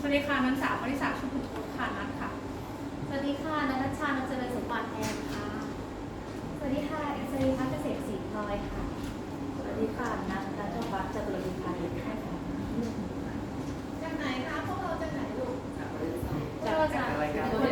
สวัสดีค่ะนันสาวบริษาชุมพลค่ะนัทค่ะ สวัสดีค่ะนัทชานันเจริญสมบัติแอนค่ะ สวัสดีค่ะอิสรีพัฒน์เกษตรศรีพลอยค่ะ สวัสดีค่ะนัทนัทวัฒน์จตุรวิพันธ์ค่ะจากไหนคะพวกเราจะไหนลูกจากบริษัทจากรก